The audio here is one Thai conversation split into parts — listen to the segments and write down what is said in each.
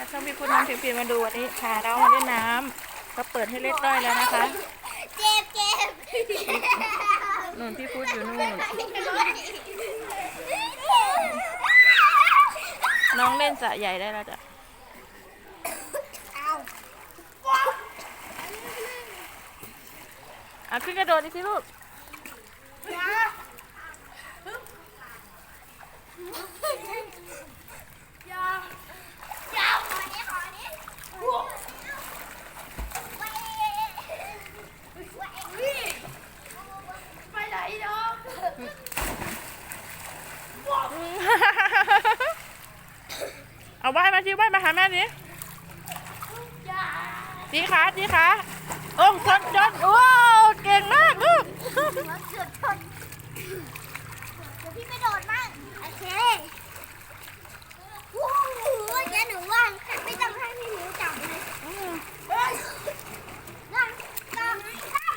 ค่ะช่องพี่พูดน้องพิมพ์มาดูวันนี้พาเรามาเล่นน้ำเขาเปิดให้เล่นได้แล้วนะคะเจ็บเจ็บนู่นพี่พูดอยู่นู่น น้องเล่นสระใหญ่ได้แล้วจ้ะเอาอะขึ้นกระโดดดิสิลูกอย่าอย่าขอนี้ขอนี้ไปไหนเนาะ เอาว่ายมาสิว่ายมาหาแม่ดิอย่าจีขาจีขาโอ้ชนชนโอ้เก่งมากลูก หัวเกือบชนเดี๋ยวพี่ไปโดดมั่งโอเควู้หูเดี๋ยวหนูว่างไม่ต้องให้พี่หนูจับเลยเฮ้ยนั่งนั่งนั่ง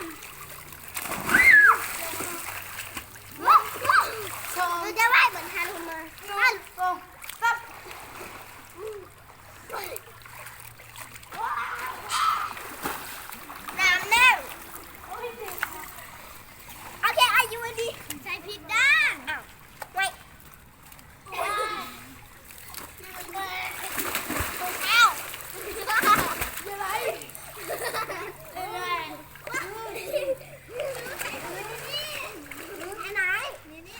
หนูจะว่ายเหมือนฮารุมาฮันโกซับน้ำแน่น โอเคอายุดีใส่ผิดด้านอ้าวไม่อ้าวอะไรอันไหนนี่นี่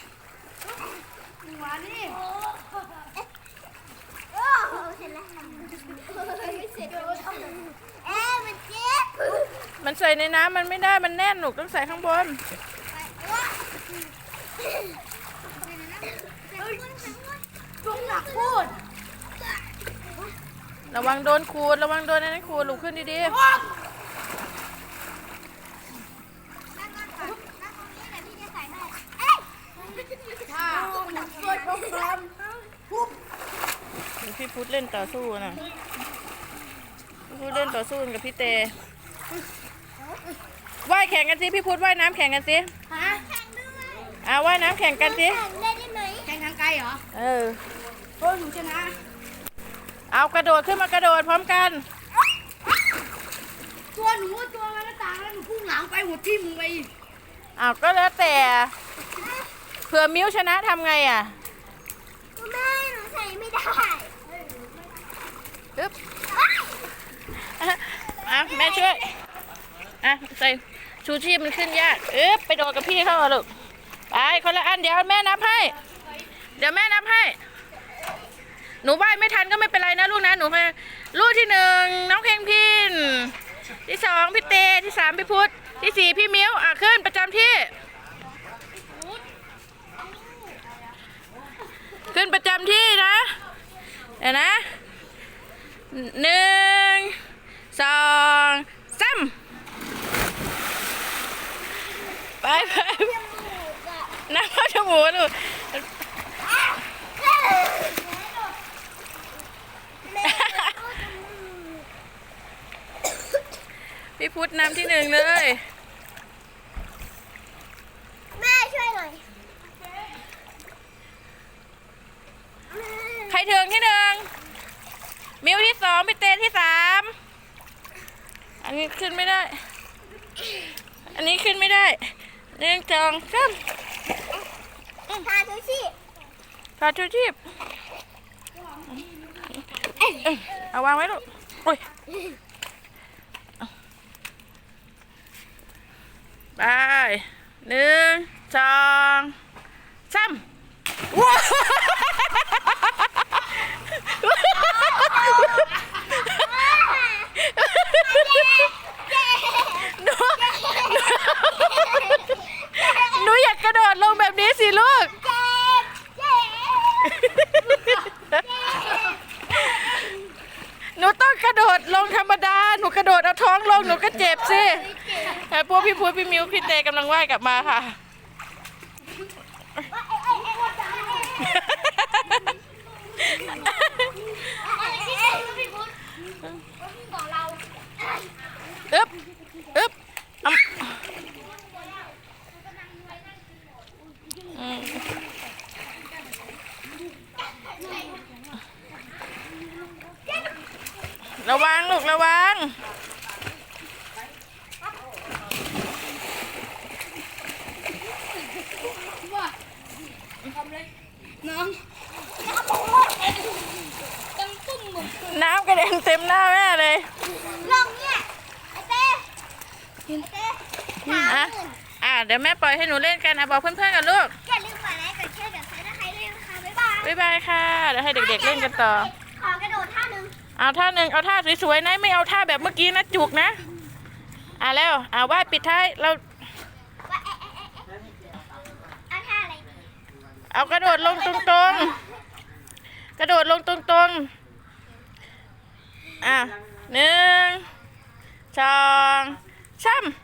หัว นี่โอ้เสร็จแล้วไม่เสร็จเอ๊ะมันเจ็บมันใส่ในน้ำมันไม่ได้มันแน่นหนูต้องใส่ข้างบนจงหนักพูด ระวังโดนขูดระวังโดนอันนั้นขูดลูกขึ้นดีนั่งก่อนนั่งตรงนี้เดี๋ยวพี่จะใส่ให้เอ้ยถ้าช่วยพวกเรา ๆดู พี่พุทธเล่นต่อสู้นะพี่พุทธเล่นต่อสู้กับพี่เตว่ายแข่งกันสิพี่พุทธว่ายน้ำแข่งกันสิฮะแข่งด้วยอ่าว่ายน้ำแข่งกันสิแข่งเล่นได้ไหมแข่งทางไกลเหรอ เออโอ้ยหนูชนะ เอากระโดดขึ้นมากระโดดพร้อมกัน ตัวหนูตัวมันต่างแล้วหนูพุ่งหลังไปหัวทิ่มไปอ้าวก็แล้วแต่เผื่อมิ้วชนะทำไงอะแม่หนูใส่ไม่ได้ ปึ๊บอะแม่ช่วย อะใส่ชูชีพมันขึ้นยากเอ๊บไปโดดกับพี่เขาหรอลูก ไปคนละอันเดี๋ยวแม่นับให้ เดี๋ยวแม่นับให้ หนูว่ายไม่ทันก็ไม่เป็นไรนะลูกนะ หนูไปลูกที่หนึ่งน้องเพลงพิน ที่สองพี่เตที่สามพี่พุทธที่สี่พี่มิ้ว อะขึ้นประจำที่ ขึ้นประจำที่นะ เดี๋ยวนะ หนึ่งสองสามไปไปน้ำเข้าจมูกลูกพี่พุทธนำที่หนึ่งเลย แม่ช่วยหน่อย ใครถึงที่หนึ่ง มิวที่สองพี่เตที่สามอันนี้ขึ้นไม่ได้ อันนี้ขึ้นไม่ได้หนึ่งสองสามทาชูชีพถอดชูชีพเอ้ยเอาวางไว้ลูกโอ้ยไปหนึ่งสองสามว้าวหนูหนูอยากกระโดดลงแบบนี้สิลูก เจ็บเจ็บ หนูต้องกระโดด ลงธรรมดา หนูกระโดดเอาท้องลงหนูก็เจ็บสิแต่พวกพี่พุ้ยพี่มิวพี่เตกำลังว่ายกลับมาค่ะ อึ๊บอึ๊บอำอืม ระวังลูกระวัง น้องต้องปุ้มหมด น้ำกระเด็นเต็มหน้าแม่เลย ลองเนี่ยไอเต้ไอเต้สาม อะ หมื่น อะ เดี๋ยวแม่ปล่อยให้หนูเล่นกันอะบอกเพื่อนๆกันลูกอย่าลืมกดไลค์กดแชร์กดซับสไครต์ด้วยนะคะบ๊ายบายบ๊ายบายค่ะเดี๋ยวให้เด็กๆเล่นกันต่อ ขอกระโดดท่าหนึ่งเอาท่าหนึ่งเอาท่าสวยๆนะไม่เอาท่าแบบเมื่อกี้นะจุกนะ อะแล้วอะวาดปิดท้ายเราว่าเอ๊ะเอ๊ะเอ๊ะเอ๊ะเอาท่าอะไรดีเอากระโดดลงตรงๆ กระโดดลงตรงๆ อะหนึ่งสองสามเออ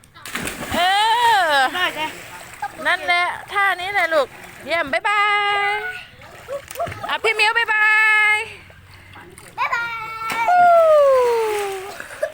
นั่นแหละท่านี้แหละลูก เยี่ยม บ๊ายบาย อะพี่มิวบ๊ายบาย